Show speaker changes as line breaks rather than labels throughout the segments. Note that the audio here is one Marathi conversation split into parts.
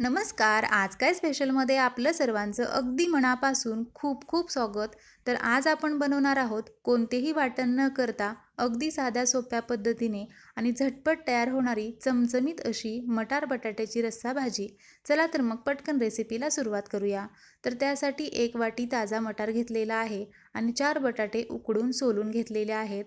नमस्कार. आज काय स्पेशलमध्ये आपलं सर्वांचं अगदी मनापासून खूप खूप स्वागत. तर आज आपण बनवणार आहोत कोणतेही वाटण न करता अगदी साध्या सोप्या पद्धतीने आणि झटपट तयार होणारी चमचमीत अशी मटार बटाट्याची रस्सा भाजी. चला तर मग पटकन रेसिपीला सुरुवात करूया. तर त्यासाठी एक वाटी ताजा मटार घेतलेला आहे आणि चार बटाटे उकडून सोलून घेतलेले आहेत.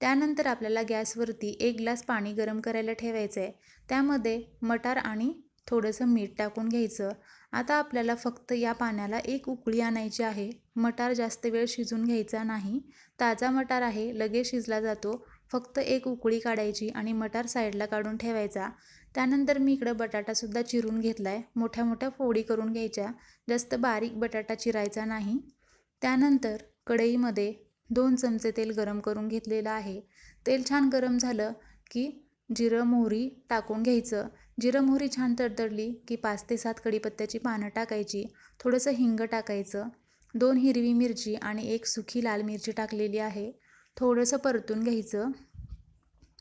त्यानंतर आपल्याला गॅसवरती एक ग्लास पाणी गरम करायला ठेवायचं आहे त्यामध्ये मटार आणि थोडंसं मीठ टाकून घ्यायचं. आता आपल्याला फक्त या पाण्याला एक उकळी आणायची आहे. मटार जास्त वेळ शिजून घ्यायचा नाही. ताजा मटार आहे लगेच शिजला जातो. फक्त एक उकळी काढायची आणि मटार साईडला काढून ठेवायचा. त्यानंतर मी इकडं बटाटासुद्धा चिरून घेतला आहे मोठ्या मोठ्या फोडी करून घ्यायच्या. जास्त बारीक बटाटा चिरायचा नाही. त्यानंतर कढईमध्ये दोन चमचे तेल गरम करून घेतलेलं आहे. तेल छान गरम झालं की जिरं मोहरी टाकून घ्यायचं. जिरं मोहरी छान तडतडली की पाच ते सात कढीपत्त्याची पानं टाकायची थोडंसं हिंग टाकायचं. दोन हिरवी मिरची आणि एक सुखी लाल मिरची टाकलेली आहे. थोडंसं परतून घ्यायचं.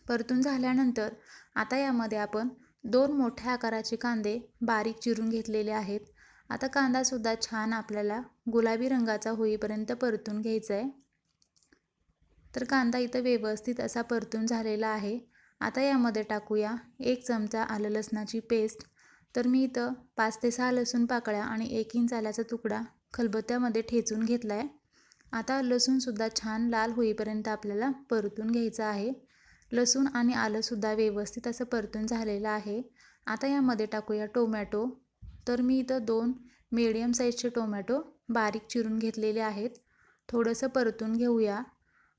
परतून झाल्यानंतर आता यामध्ये आपण दोन मोठ्या आकाराचे कांदे बारीक चिरून घेतलेले आहेत. आता कांदासुद्धा छान आपल्याला गुलाबी रंगाचा होईपर्यंत परतून घ्यायचा आहे तर कांदा इथं व्यवस्थित असा परतून झालेला आहे. आता यामध्ये टाकूया एक चमचा आलं लसणाची पेस्ट. तर मी इथं पाच ते सहा लसूण पाकळ्या आणि एक इंच आल्याचा तुकडा खलबत्त्यामध्ये ठेचून घेतला आहे आता लसूणसुद्धा छान लाल होईपर्यंत आपल्याला परतून घ्यायचं आहे. लसूण आणि आलंसुद्धा व्यवस्थित असं परतून झालेलं आहे. आता यामध्ये टाकूया टोमॅटो. तर मी इथं दोन मीडियम साईजचे टोमॅटो बारीक चिरून घेतलेले आहेत. थोडंसं परतून घेऊया.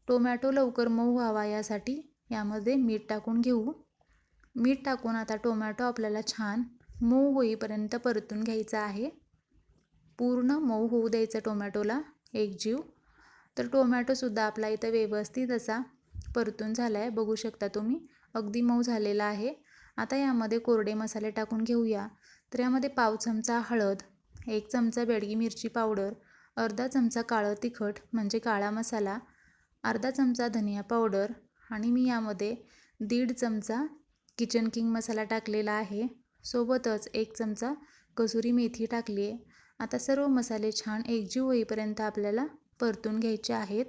टोमॅटो लवकर मऊ व्हावा यासाठी यामध्ये मीठ टाकून घेऊ. मीठ टाकून आता टोमॅटो आपल्याला छान मऊ होईपर्यंत परतून घ्यायचा आहे. पूर्ण मऊ होऊ द्यायचं टोमॅटोला एक जीव. तर टोमॅटोसुद्धा आपला इथं व्यवस्थित असा परतून झाला आहे बघू शकता तुम्ही अगदी मऊ झालेला आहे. आता यामध्ये कोरडे मसाले टाकून घेऊया. तर यामध्ये पाव चमचा हळद एक चमचा बेडगी मिरची पावडर अर्धा चमचा काळं तिखट म्हणजे काळा मसाला अर्धा चमचा धनिया पावडर आणि मी यामध्ये दीड चमचा किचन किंग मसाला टाकलेला आहे. सोबतच एक चमचा कसुरी मेथी टाकली आहे. आता सर्व मसाले छान एकजीव होईपर्यंत आपल्याला परतून घ्यायचे आहेत.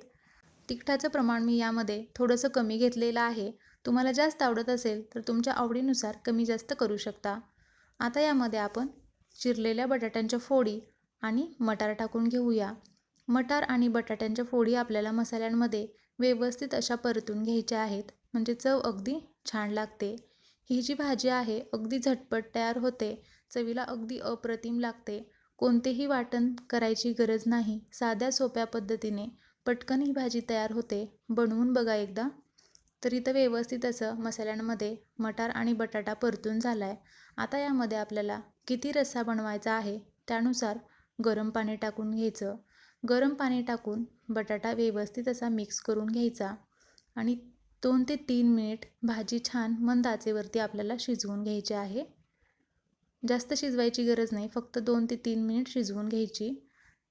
तिखटाचं प्रमाण मी यामध्ये थोडंसं कमी घेतलेलं आहे. तुम्हाला जास्त आवडत असेल तर तुमच्या आवडीनुसार कमी जास्त करू शकता. आता यामध्ये आपण चिरलेल्या बटाट्यांच्या फोडी आणि मटार टाकून घेऊया. मटार आणि बटाट्यांच्या फोडी आपल्याला मसाल्यांमध्ये व्यवस्थित अशा परतून घ्यायच्या आहेत. म्हणजे चव अगदी छान लागते. ही जी भाजी आहे अगदी झटपट तयार होते. चवीला अगदी अप्रतिम लागते. कोणतेही वाटण करायची गरज नाही. साध्या सोप्या पद्धतीने पटकन ही भाजी तयार होते. बनवून बघा एकदा. तर इथं व्यवस्थित असं मसाल्यांमध्ये मटार आणि बटाटा परतून झाला आहे आता यामध्ये आपल्याला किती रस्सा बनवायचा आहे त्यानुसार गरम पाणी टाकून घ्यायचं. गरम पाणी टाकून बटाटा व्यवस्थित असा मिक्स करून घ्यायचा आणि दोन ते तीन मिनिट भाजी छान मंद आचेवरती आपल्याला शिजवून घ्यायची आहे. जास्त शिजवायची गरज नाही फक्त दोन ते तीन मिनिट शिजवून घ्यायची.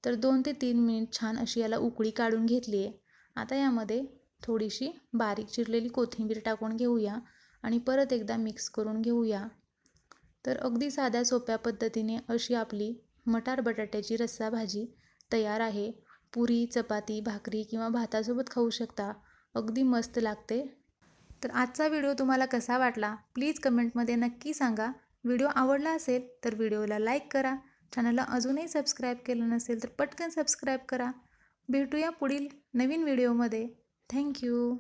तर दोन ते तीन मिनिट छान अशी याला उकळी काढून घेतली आहे. आता यामध्ये थोडीशी बारीक चिरलेली कोथिंबीर टाकून घेऊया आणि परत एकदा मिक्स करून घेऊया. तर अगदी साध्या सोप्या पद्धतीने अशी आपली मटार बटाट्याची रस्सा भाजी तयार आहे. पुरी चपाती भाकरी किंवा भातासोबत खाऊ शकता. अगदी मस्त लागते. तर आजचा व्हिडिओ तुम्हाला कसा वाटला? प्लीज कमेंटमध्ये नक्की सांगा. व्हिडिओ आवडला असेल तर व्हिडिओला लाईक करा. चॅनलला अजूनही सबस्क्राईब केलं नसेल तर पटकन सबस्क्राईब करा. भेटूया पुढील नवीन व्हिडिओमध्ये. थँक्यू.